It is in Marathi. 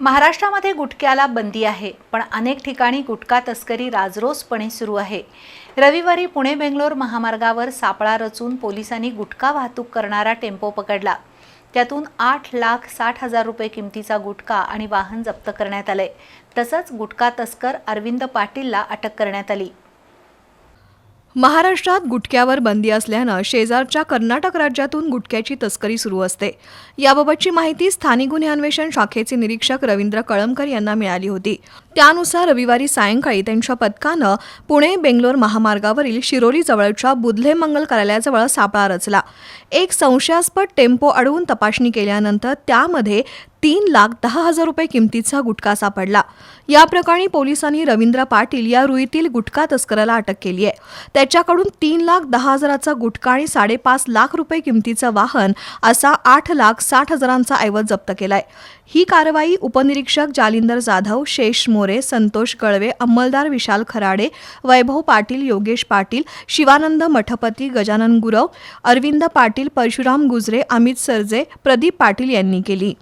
महाराष्ट्रामध्ये गुटख्याला बंदी आहे पण अनेक ठिकाणी गुटखा तस्करी राजरोसपणे सुरू आहे. रविवारी पुणे बेंगलोर महामार्गावर सापळा रचून पोलिसांनी गुटखा वाहतूक करणारा टेम्पो पकडला. त्यातून आठ लाख साठ हजार रुपये किमतीचा गुटखा आणि वाहन जप्त करण्यात आले तसंच गुटखा तस्कर अरविंद पाटीलला अटक करण्यात आली. महाराष्ट्रात गुटख्यावर बंदी असल्यानं शेजारच्या कर्नाटक राज्यातून गुटख्याची तस्करी सुरू असते. याबाबतची माहिती स्थानिक गुन्हे अन्वेषण शाखेचे निरीक्षक रवींद्र कळमकर यांना मिळाली होती. त्यानुसार रविवारी सायंकाळी त्यांच्या पथकानं पुणे बेंगलोर महामार्गावरील शिरोली जवळच्या बुधले मंगल कार्यालयाजवळ सापळा रचला. एक संशयास्पद टेम्पो अडवून तपासणी केल्यानंतर त्यामध्ये तीन लाख दहा हजार रुपये किमतीचा गुटखा सापडला. या प्रकरणी पोलिसांनी रवींद्र पाटील या रुईतील गुटखा तस्कराला अटक केली आहे. त्याच्याकडून तीन लाख दहा हजाराचा गुटखा आणि साडेपाच लाख रुपये किमतीचं वाहन असा आठ लाख साठ हजारांचा ऐवज जप्त केलाय. ही कारवाई उपनिरीक्षक जालिंदर जाधव शेष मोरे संतोष गळवे अंमलदार विशाल खराडे वैभव पाटील योगेश पाटील शिवानंद मठपती गजानन गुरव अरविंद पाटील परशुराम गुजरे अमित सरजे प्रदीप पाटील यांनी केली.